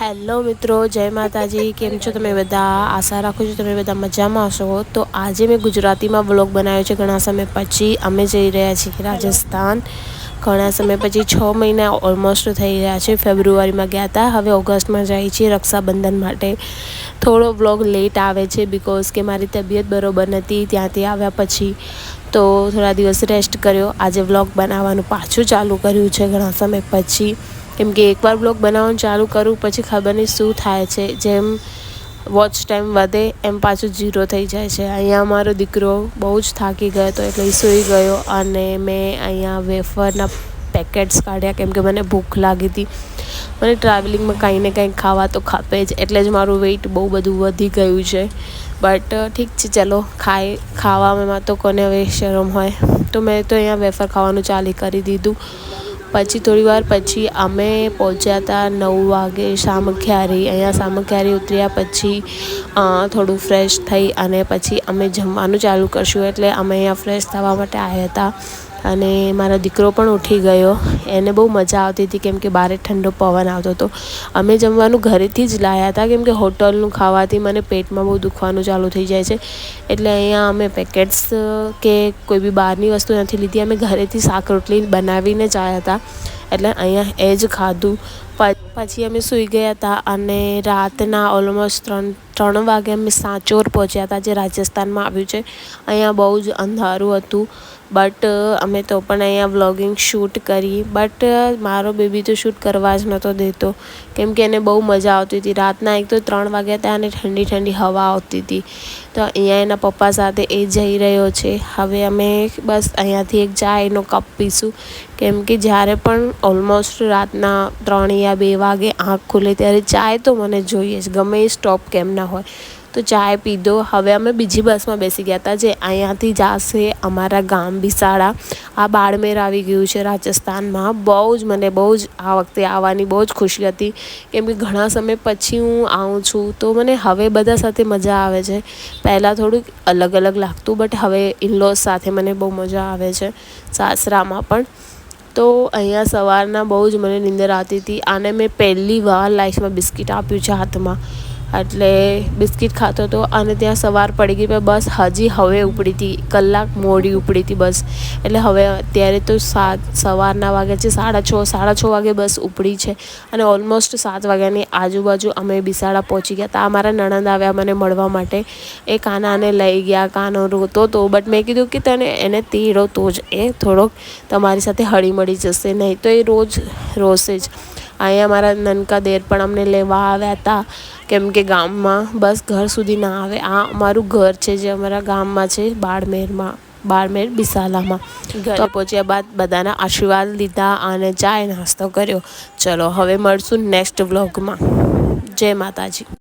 Hello મિત્રો, જય માતાજી. કેમ છો તમે બધા? આશા રાખું છું તમે બધા મજામાં હશો. તો આજે મેં ગુજરાતીમાં વ્લોગ બનાવ્યો છે ઘણા સમય પછી. અમે જઈ રહ્યા છીએ રાજસ્થાન. ઘણા સમય પછી છ મહિના ઓલમોસ્ટ થઈ રહ્યા છે. ફેબ્રુઆરીમાં ગયા હતા. હવે ઓગસ્ટમાં જાય છીએ રક્ષાબંધન માટે. થોડો વ્લોગ લેટ આવે છે બિકોઝ કે મારી તબિયત બરોબર નથી. ત્યાંથી આવ્યા પછી તો થોડા દિવસ રેસ્ટ કર્યો. આજે વ્લોગ બનાવવાનું પાછું ચાલુ કર્યું છે ઘણા સમય પછી. કેમ કે એકવાર બ્લોગ બનાવવાનું ચાલુ કરું, પછી ખબર નહીં શું થાય છે. જેમ વોચ ટાઈમ વધે, એમ પાછું ઝીરો થઈ જાય છે. અહીંયા મારો દીકરો બહુ જ થાકી ગયો હતો, એટલે સૂઈ ગયો અને મેં અહીંયા વેફરના પેકેટ્સ કાઢ્યા. કેમ કે મને ભૂખ લાગી હતી. મને ટ્રાવેલિંગમાં કંઈ ને કંઈક ખાવા તો ખાપે જ, એટલે જ મારું વેઇટ બહુ બધું વધી ગયું છે. બટ ઠીક છે, ચલો, ખાઈ, ખાવામાં તો કોને હવે શરમ હોય. તો મેં તો અહીંયા વેફર ખાવાનું ચાલી કરી દીધું. પછી થોડી વાર પછી અમે પહોંચ્યા હતા નવ વાગે સામખિયારી અહીંયા સામખિયારી ઉતર્યા પછી થોડું ફ્રેશ થઈ અને પછી અમે જમવાનું ચાલુ કરશું. એટલે અમે અહીંયા ફ્રેશ થવા માટે આવ્યા હતા. અને મારો દીકરો પણ ઉઠી ગયો. એને બહુ મજા આવતી હતી કેમ કે બહાર ઠંડો પવન આવતો હતો. અમે જમવાનું ઘરેથી જ લાવ્યા હતા કેમ કે હોટલનું ખાવાથી મને પેટમાં બહુ દુખવાનું ચાલુ થઈ જાય છે. એટલે અહીંયા અમે પેકેટ્સ કે કોઈ બી બહારની વસ્તુ નથી લીધી. અમે ઘરેથી શાક રોટલી બનાવીને જ આવ્યા હતા. એટલે અહીંયા એ જ ખાધું. પછી અમે સૂઈ ગયા હતા અને રાતના ઓલમોસ્ટ ત્રણ ત્રણ વાગે અમે સાંચોર પહોંચ્યા હતા, જે રાજસ્થાનમાં આવ્યું છે. અહીંયા બહુ જ અંધારું હતું બટ અમે તો પણ અહીંયા વ્લોગિંગ શૂટ કરી. બટ મારો બેબી તો શૂટ કરવા જ નહોતો દેતો. કેમ કે એને બહુ મજા આવતી હતી. રાતના એક તો ત્રણ વાગ્યા હતા અને ઠંડી ઠંડી હવા આવતી હતી. તો અહીંયા એના પપ્પા સાથે એ જઈ રહ્યો છે. હવે અમે બસ અહીંયાથી એક ચાયનો કપ પીશું. કેમ કે જ્યારે પણ ઓલમોસ્ટ રાતના ત્રણ યા બે વાગે આંખ ખુલે ત્યારે ચાય તો મને જોઈએ જ, ગમે એ સ્ટોપ કેમ ના હોય. તો ચાય પીધો હવે અમે બીજી બસમાં બેસી ગયા હતા જે અહીંયાથી જશે અમારા ગામ બિસાડા. આ બાળમેર આવી ગયું છે રાજસ્થાનમાં. બહુ જ મને બહુ જ આ વખતે આવવાની બહુ જ ખુશી હતી. કેમ કે ઘણા સમય પછી હું આવું છું, તો મને હવે બધા સાથે મજા આવે છે. પહેલાં થોડુંક અલગ અલગ લાગતું બટ હવે ઇનલોઝ સાથે મને બહુ મજા આવે છે. સાસરામાં પણ. તો અહીંયા સવારના બહુ જ મને નીંદર આવતી હતી. આને મેં પહેલી વાર લાઈફમાં બિસ્કિટ આપ્યું છે હાથમાં. એટલે બિસ્કિટ ખાતો હતો અને ત્યાં સવાર પડી ગઈ, પણ બસ હજી હવે ઉપડી હતી, કલાક મોડી ઉપડી હતી બસ. એટલે હવે અત્યારે તો સાત, સવારના વાગે છે, સાડા છ સાડા છ વાગે બસ ઉપડી છે. અને ઓલમોસ્ટ સાત વાગ્યાની આજુબાજુ અમે બિસાડા પહોંચી ગયા. હતા અમારા નણંદ આવ્યા મને મળવા માટે. એ કાનાને લઈ ગયા, કાનો રોતો હતો બટ મેં કીધું કે તને, એને તેડો તો જ. એ થોડોક તમારી સાથે હળી મળી જશે, નહીં તો એ રોજ રોશે જ. અહીંયા મારા નનકા દેર પણ અમને લેવા આવ્યા હતા. કેમ કે ગામમાં બસ ઘર સુધી ના આવે. આ અમારું ઘર છે જે અમારા ગામમાં છે બાળમેરમાં બાળમેર બિસાલામાં. ઘરે પહોંચ્યા બાદ બધાના આશીર્વાદ લીધા અને ચાય નાસ્તો કર્યો. ચલો હવે મળશું નેક્સ્ટ વ્લોગમાં જય માતાજી.